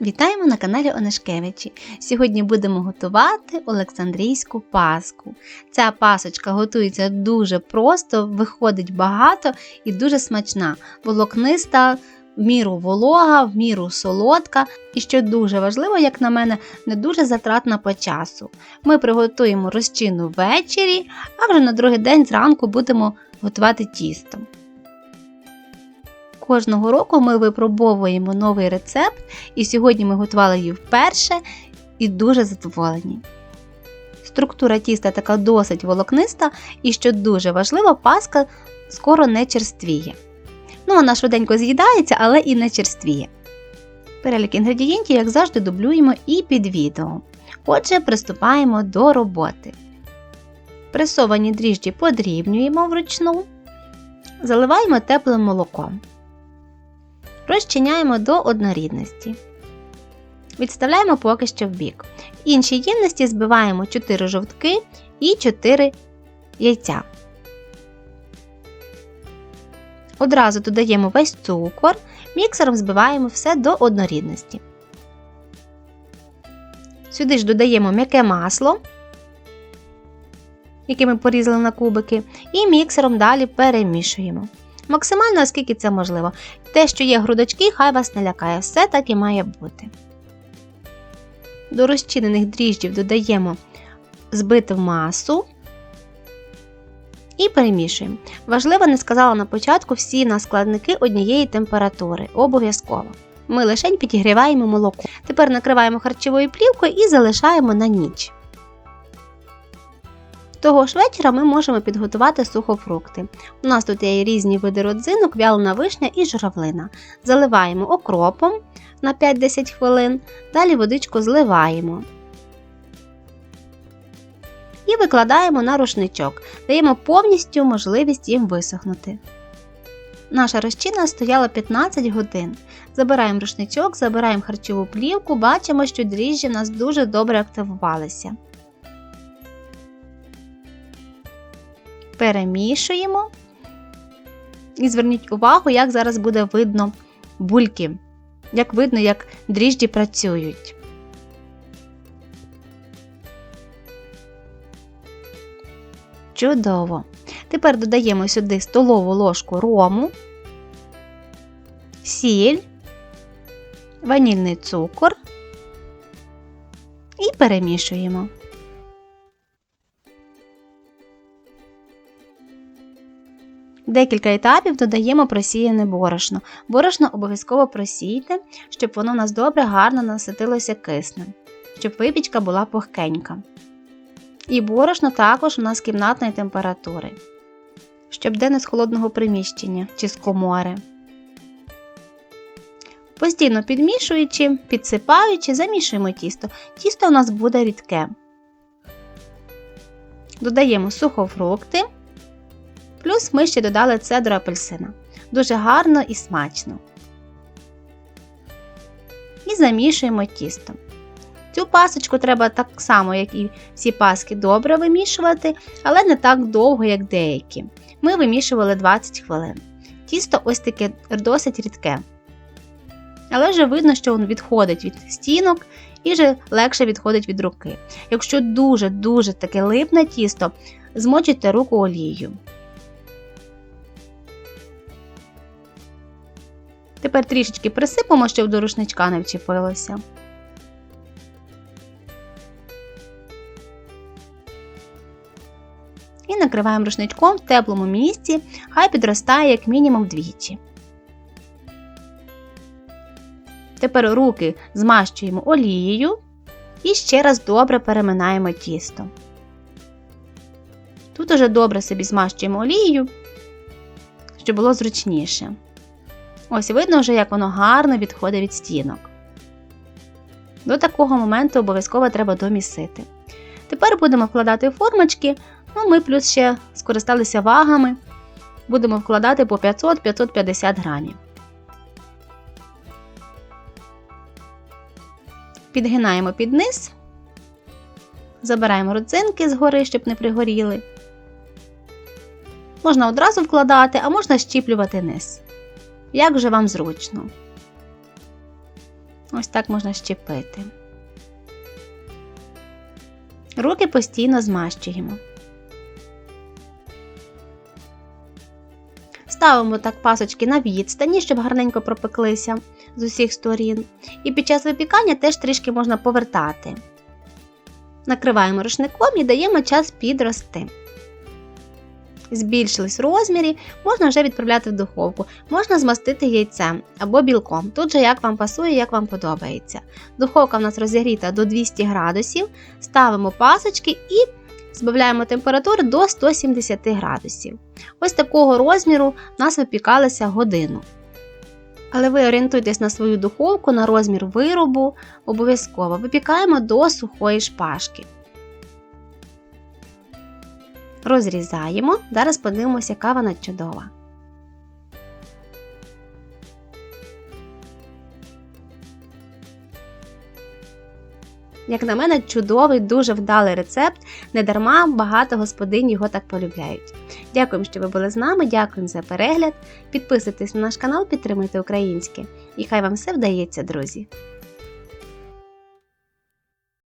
Вітаємо на каналі Онешкевичі. Сьогодні будемо готувати Олександрійську паску. Ця пасочка готується дуже просто, виходить багато і дуже смачна, волокниста, в міру волога, в міру солодка. І що дуже важливо, як на мене, не дуже затратна по часу. Ми приготуємо розчину ввечері, а вже на другий день зранку будемо готувати тісто. Кожного року ми випробовуємо новий рецепт, і сьогодні ми готували її вперше і дуже задоволені. Структура тіста така досить волокниста, і що дуже важливо, паска скоро не черствіє. Ну, вона швиденько з'їдається, але і не черствіє. Перелік інгредієнтів, як завжди, дублюємо і під відео. Отже, приступаємо до роботи. Пресовані дріжджі подрібнюємо вручну, заливаємо теплим молоком. Розчиняємо до однорідності. Відставляємо поки що в бік. В іншій ємності збиваємо 4 жовтки і 4 яйця. Одразу додаємо весь цукор, міксером збиваємо все до однорідності. Сюди ж додаємо м'яке масло, яке ми порізали на кубики, і міксером далі перемішуємо. Максимально, оскільки це можливо. Те, що є грудочки, хай вас не лякає, все так і має бути. До розчинених дріжджів додаємо збиту масу і перемішуємо. Важливо, не сказала на початку всі на складники однієї температури. Обов'язково. Ми лишень підігріваємо молоко. Тепер накриваємо харчовою плівкою і залишаємо на ніч. Того ж вечора ми можемо підготувати сухофрукти. У нас тут є різні види родзинок, вялена вишня і журавлина. Заливаємо окропом на 5-10 хвилин, далі водичку зливаємо. І викладаємо на рушничок, даємо повністю можливість їм висохнути. Наша розчина стояла 15 годин. Забираємо рушничок, забираємо харчову плівку, бачимо, що дріжджі в нас дуже добре активувалися. Перемішуємо. І зверніть увагу, як зараз буде видно бульки, як видно, як дріжджі працюють. Чудово! Тепер додаємо сюди столову ложку рому, сіль, ванільний цукор і перемішуємо. Декілька етапів додаємо просіяне борошно. Борошно обов'язково просійте, щоб воно у нас добре, гарно наситилося киснем, щоб випічка була пухкенька. І борошно також у нас кімнатної температури, щоб де не з холодного приміщення чи з комори. Постійно підмішуючи, підсипаючи, замішуємо тісто. Тісто у нас буде рідке. Додаємо сухофрукти. Плюс ми ще додали цедру апельсина. Дуже гарно і смачно. І замішуємо тісто. Цю пасочку треба так само, як і всі паски, добре вимішувати, але не так довго, як деякі. Ми вимішували 20 хвилин. Тісто ось таке досить рідке. Але вже видно, що воно відходить від стінок і вже легше відходить від руки. Якщо дуже-дуже таке липне тісто, змочуйте руку олією. Тепер трішечки присипемо, щоб до рушничка не вчепилося. І накриваємо рушничком в теплому місці, хай підростає як мінімум вдвічі. Тепер руки змащуємо олією і ще раз добре переминаємо тісто. Тут уже добре собі змащуємо олією, щоб було зручніше. Ось видно вже, як воно гарно відходить від стінок. До такого моменту обов'язково треба домісити. Тепер будемо вкладати формочки, ну ми плюс ще скористалися вагами. Будемо вкладати по 500-550 грамів. Підгинаємо під низ, забираємо родзинки згори, щоб не пригоріли. Можна одразу вкладати, а можна щіплювати низ як же вам зручно. Ось так можна щепити. Руки постійно змащуємо. Ставимо так пасочки на відстані, щоб гарненько пропеклися з усіх сторін. І під час випікання теж трішки можна повертати. Накриваємо рушником і даємо час підрости. Збільшились в розмірі, можна вже відправляти в духовку, можна змастити яйцем або білком. Тут же як вам пасує, як вам подобається. Духовка в нас розігріта до 200 градусів, ставимо пасочки і збавляємо температуру до 170 градусів. Ось такого розміру в нас випікалися годину. Але ви орієнтуйтесь на свою духовку, на розмір виробу, обов'язково випікаємо до сухої шпажки. Розрізаємо. Зараз подивимося, яка вона чудова. Як на мене, чудовий, дуже вдалий рецепт. Недарма багато господинь його так полюбляють. Дякуємо, що ви були з нами, дякуємо за перегляд. Підписуйтесь на наш канал, підтримуйте українське. І хай вам все вдається, друзі!